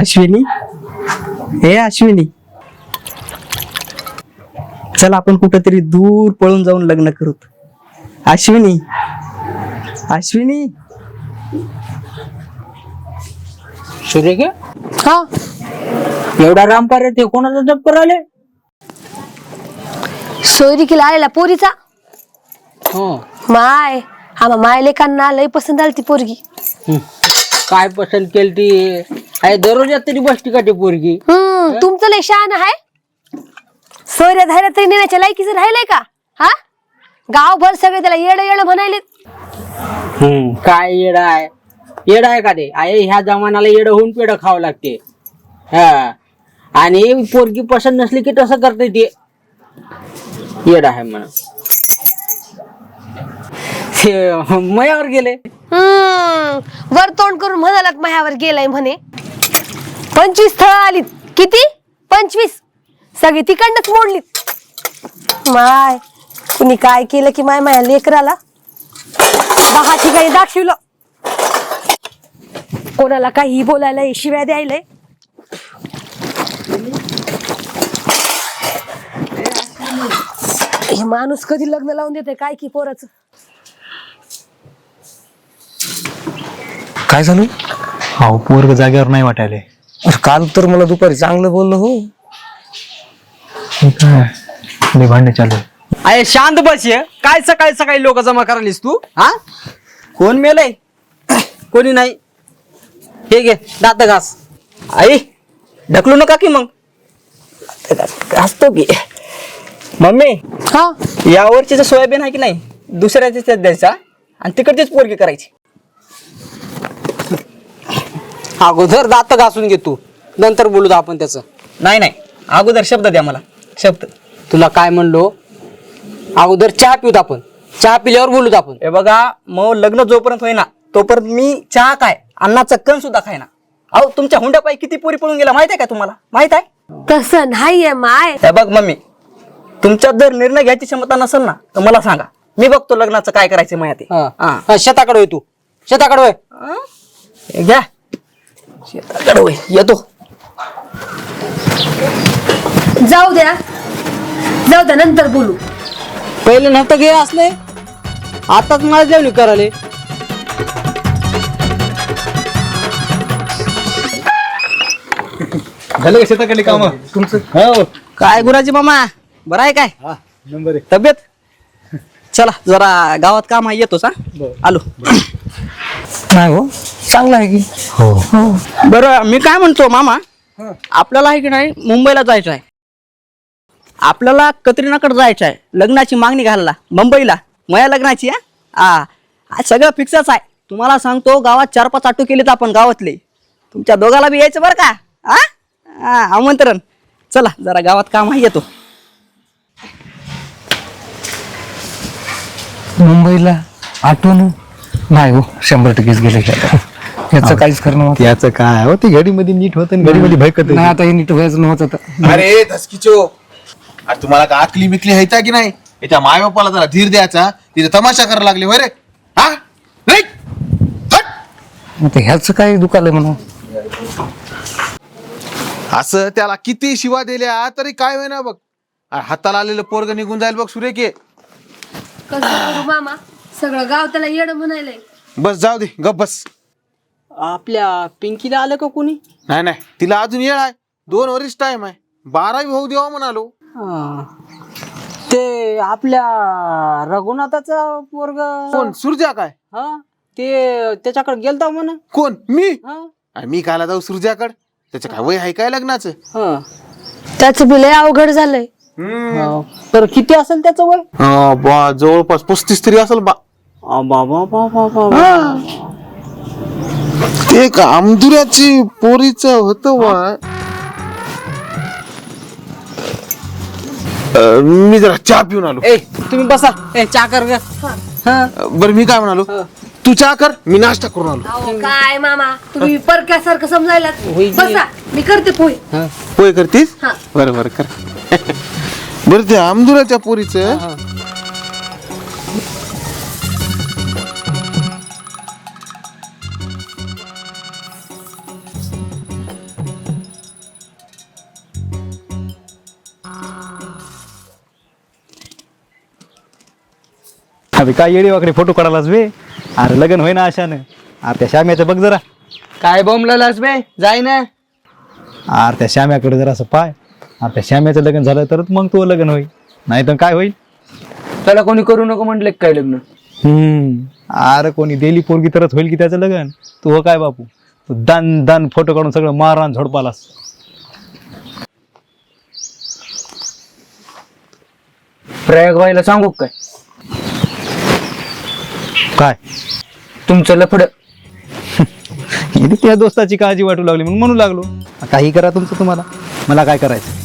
अश्विनी. हे अश्विनी. चल आपण कुठेतरी दूर पळून जाऊन लग्न करू अश्विनी. अश्विनी. सूर्य हा एवढा रामकार्य ते कोणाचा जप करायले सोयरिकीला आलेला पोरीचा? हो. माय आम्हा माय लेखांना लय पसंत आली ती पोरगी. काय पसंत केली ती अरे दररोज तरी बसती का ती पोरगी. हम्म तुमचं लय शहाण आहे. सोयऱ्या धायला तरी नेण्याच्या लायकीचं राहिलंय का? हा? गावभर सगळे त्याला येड येड म्हणायले हं. काय येड आहे? येड आहे का ते? आहे ह्या जमान्याला येड होऊन पेड खावं लागते. हा. आणि पोरगी पसंत नसली की तसं करते ते. येड आहे म्हणा ते मयावर गेले. हम्म वर तोंड करून म्हणालात मायावर गेलाय म्हणे. पंचवीस स्थळ आलीत. किती? पंचवीस. सगळी तिकडनच मोडलीत. माय कुणी काय केलं की माय माया लेकराला? दहा ठिकाणी दाखवलं. कोणाला काही बोलायला शिव्या द्यायलंय. हे माणूस कधी लग्न लावून देते काय की पोराचं? काय झालं? हा पोरग जागेवर नाही वाटायले अरे काल तर मला दुपारी चांगलं बोललं हो. हे काय भांडणे चालू. अरे शांत बस ये. काय सकाळी सकाळी लोक जमा करायलीस तू? हा? कोण मेलय? कोणी नाही? हे घे दात घास. आई ढकलू नका की मग. घासतो की. मम्मी हा? या वर्षीचं सोयाबीन आहे की नाही? दुसऱ्याच्या द्यायचा आणि तिकडचीच पोरगी करायची. अगोदर दात घासून घे तू. नंतर बोलू आपण त्याचं. नाही नाही. अगोदर शब्द द्या मला. शब्द. तुला काय म्हणलो? अगोदर चहा पिऊत आपण. चहा पिल्यावर बोलूत आपण. हे बघा मग लग्न जोपर्यंत होईना तोपर्यंत मी चहा काय? अन्नाचं कण सुद्धा खायना अहो तुमच्या हुंड्यापायी किती पोरी पळून गेला माहीत आहे का तुम्हाला? माहीत आहे? तसं नाहीये माय. हे बघ मम्मी. तुमच्यात जर निर्णय घ्यायची क्षमता नसेल ना तर मला सांगा. मी बघतो लग्नाचं काय करायचं माहिती हा. हा, शेताकडे होय तू. शेताकडे होय. घ्या. शेताकडे. होय, येतो. जाऊ द्या. जाऊ द्या नंतर बोलू. पहिले नव्हतं घे असले. आताच मला जेवणी कराले झालं का शेताकडे काम? तुमचं? हो. काय गुराजी मामा? बरं आहे काय? नंबर आहे तब्येत? चला जरा गावात काम आहे येतोस हा? आलो. नाही हो. चांगलं आहे की. हो. बरं मी काय म्हणतो मामा? आपल्याला आहे की नाही मुंबईला जायचं आहे. आपल्याला कतरिनाकडे जायचं आहे लग्नाची मागणी घालायला मुंबईला. मया लग्नाची हा? हा. हा सगळं फिक्सच आहे. तुम्हाला सांगतो गावात चार पाच ऑटो केलेत आपण गावातले. तुमच्या दोघाला बी यायचं बरं का? हा? हा आमंत्रण. चला जरा गावात काम आहे येतो. मुंबईला आठवण नाही हो शंभर टक्केच गेले. याचं काहीच करणं होत याचं काय? हो ती घडी मध्ये नीट होत घडी मध्ये भयकत नाही आता हे नीट व्हायचं नव्हतं. अरे धसकीचो. अरे तुम्हाला का आकली बिकली हायता की नाही? याच्या माय बापाला जरा धीर द्यायचा. तिथे तमाशा करायला लागले होय रे? हा? नाही? हट! आता ह्याचं काय दुखालंय म्हणून? असं त्याला किती शिवा दिल्या तरी काय होईना बघ. अरे हाताला आलेलं पोरग निघून जाईल बघ सुरेखे कसं करू मामा? सगळं गाव त्याला येड म्हणायलंय. बस जाऊ दे गप बस. आपल्या पिंकीला आलं का कोणी? नाही नाही तिला अजून येळ आहे. दोन वर्ष टाइम आहे. बारावी होऊ देवा म्हणालो. हा. ते आपल्या रघुनाथाचा पोरग कोण? सुरजा काय? हा? ते त्याच्याकडे गेलता म्हण. कोण? मी? हा. अरे मी कायला जाऊ सुरजाकड? त्याचं काय वय आहे काय लग्नाचं? हा. त्याचं बी लय अवघड झालंय. हा. तर किती असेल त्याचं वय हा, बा जवळपास पस्तीस तरी असेल बा. आ, बा, बा, बा, बा, बा, बा. ते का आमदुऱ्याची पोरीच होत मी जरा चहा पिऊन आलो. ए तुम्ही बसा. ए चहा कर ग. हा. बरं मी काय म्हणालो? तू चहा कर मी नाश्ता करून आलो. अहो, काय मामा? तुम्ही परक्यासारखं समजायला होय की. बसा मी करते पोहे. होय करतीस? हा. बरं बरं कर. बर ते आमदुराच्या पुरीच? अभि काय येडी वाकडे फोटो काढायलाच बे? अरे लग्न होईना अशानं अरे त्या श्याम्याचं बघ जरा. काय बोंबलास बे? जाय ना अरे त्या श्याम्याकडे जरा असं पाय. त्या श्याम्याचं लग्न झालं तरच मग तो लग्न होईल. नाही तर काय होईल? त्याला कोणी करू नको म्हटलं काय लग्न? हम्म. अरे कोणी दिली पोरगी तरच होईल की त्याचं लग्न? तू हो काय बापू? तू दान दान फोटो काढून सगळं मारहाण झोडपालास. प्रयोग व्हायला सांगू काय? काय? तुमचं लफड. इथे त्या दोस्ताची काळजी वाटू लागली मग म्हणू लागलो. काही करा तुमचं तुम्हाला. मला काय करायचं?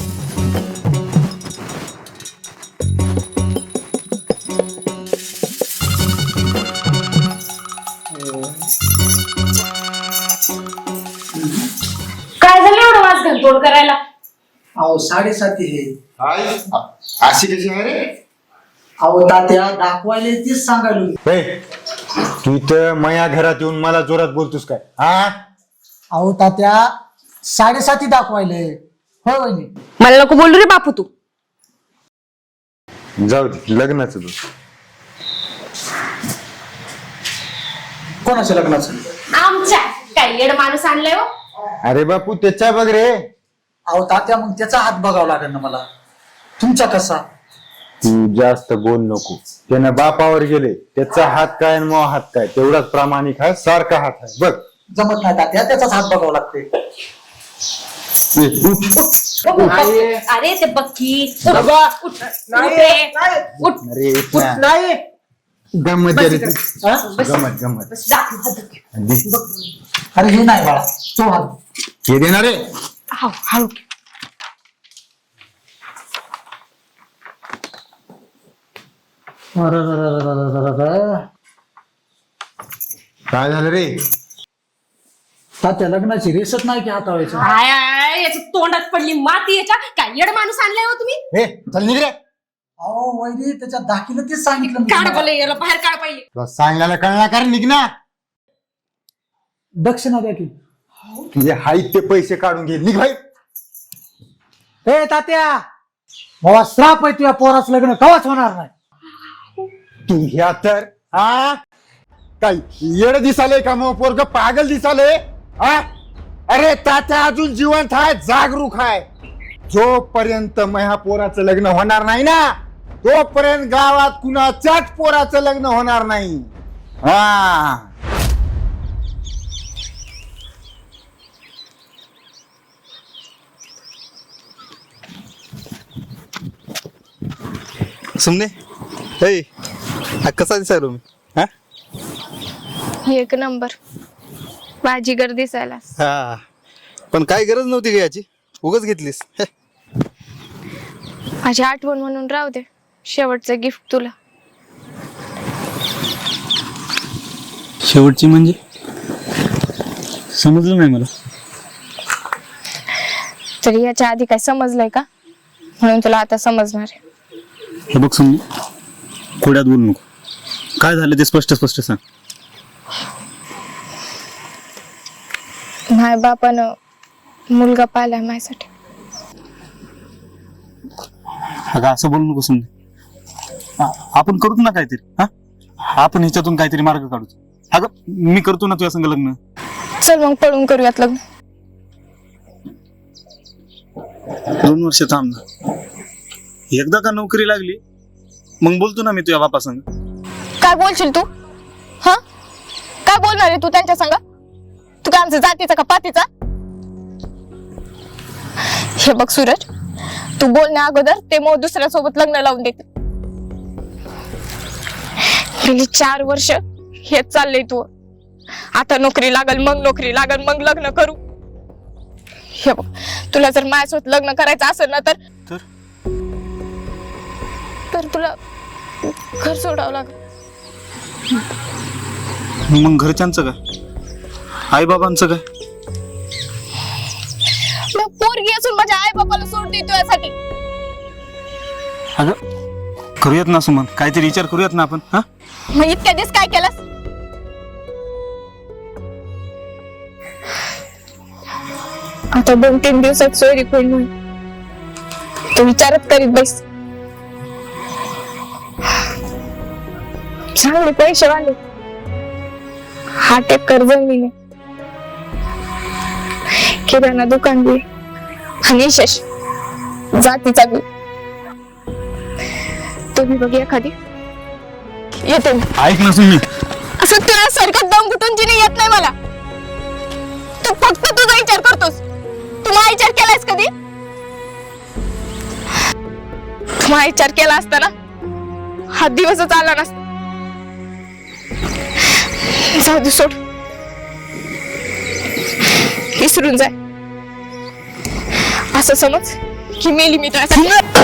अहो साडेसाती हे अशी कशी आहे रे? अहो तात्या दाखवायला तीच सांगायलो ए, तू इथं मया घरात येऊन मला जोरात बोलतोस काय? हा? अहो तात्या साडेसाती दाखवायले होय वहिनी? मला नको बोलू रे बापू तू. जाऊ दे लग्नाचं तू कोणाच्या लग्नाचं? आमच्या. काय येड माणूस आणलाय हो? अरे बापू त्याच्या बघ रे. अहो तात्या मग त्याचा हात बघावा लागेल ना मला. तुमचा कसा? तू जास्त बोल नको. त्यानं बापावर गेले. त्याचा हात काय आणि मग हात काय? तेवढाच प्रामाणिक आहे सारखा हात आहे. बघ. जमत नाही तात्या त्याचाच हात बघावा लागते ए, उठ. अरे ते बक्की उठ, उठ, उठ रे. उठ. अरे उठ ना. गंमत. गंमत गंमत. बस, दाखव, हात दाखव. दे. अरे हे नाही बाळा. तो हात. हे देणार. रे हाव, हळू काय झालं रे? तात्या लग्नाची रेसच नाही की आय आय याच्या तोंडात पडली माती याच्या काय येड माणूस आणलाय हो तुम्ही? हे चल निघ रे. अहो त्याच्या दाखीनं तेच सांगितलं मी काढ तुम्हाला. बोले याला बाहेर काढ पहिले. तुला सांगायला कळणार कारण निघ ना दक्षिणा द्या की. तुझे हाईत ते पैसे काढून घे. निघ भाई ए तात्या! बाबा श्राप आहे तुझ्या पोराचं लग्न. कवाच होणार नाही? तू ह्या तर. हा काय येड दिसाले का मग पोरग? पागल दिसाले हा अरे तात्या अजून जिवंत आहे जागरूक आहे जोपर्यंत मह्या पोराचं लग्न होणार नाही ना तोपर्यंत गावात कुणाच्याच पोराचं लग्न होणार नाही. हा. सुमने हा कसा दिसायलो मी हा एक नंबर बाजीगर दिसायला हा पण काय गरज नव्हती का याची उगच घेतलीस हे, माझी आठवण म्हणून राहू दे शेवटचं गिफ्ट तुला शेवटची म्हणजे समजलं नाही मला तरी याच्या आधी काय समजलंय का म्हणून तुला आता समजणार आहे हे बघ सुमनी खोड्यात बोलू नको. काय झालं ते स्पष्ट स्पष्ट सांग. माय बापानं मुलगा पाहिलाय माझ्यासाठी. अगं असं बोलू नको सुमने आ- आपण करूच ना काहीतरी हा? आपण ह्याच्यातून काहीतरी मार्ग काढू. अगं मी करतो ना तुझ्या संग लग्न. चल मग पळून करूयात लग्न. दोन वर्ष थांब ना. एकदा का नोकरी लागली? मग बोलतो ना मी तुझ्या बापा संग. काय बोलशील तू? हा? काय बोलणार आहे तू त्यांच्या संग? तू काय आमच्या जातीचा का पातीचा? हे बघ सूरज तू बोलण्या अगोदर ते मग दुसऱ्या सोबत लग्न लावून देते. गेली चार वर्ष हेच चाललंय तू. आता नोकरी लागल मग नोकरी लागल मग लग्न करू. हे बघ तुला जर माझ्यासोबत लग्न करायचं असेल ना तर तर? तर तुला घर सोडावं लागेल. मग घरच्यांचं काय? आई बाबांचं काय? मी पोरगी असून माझ्या आई बाबाला सोड देतो यासाठी. अगं करूयात ना सुमन. काहीतरी विचार करूयात ना आपण हा? मग इतक्या दिवस काय केलंस? आता दोन तीन दिवसात सोयरी होईल म्हणून तू विचारच करीत बैस. चांगले पैसे वाले. हाट एकर जमिनी किराणा दुकान बी. आणि यशश जातीचा बी तुम्ही बघ एखादी. येते मी ऐक ना असं तुला सारखं दम घुटून जिने येत नाही मला? तू फक्त तुझा विचार करतोस. तू माझा विचार केलायस कधी? तू माझा विचार केला असता ना हा दिवसच आला नसता. जाऊ दे सोड. विसरून जाय. असं समज की मेली मी तुझ्यासाठी.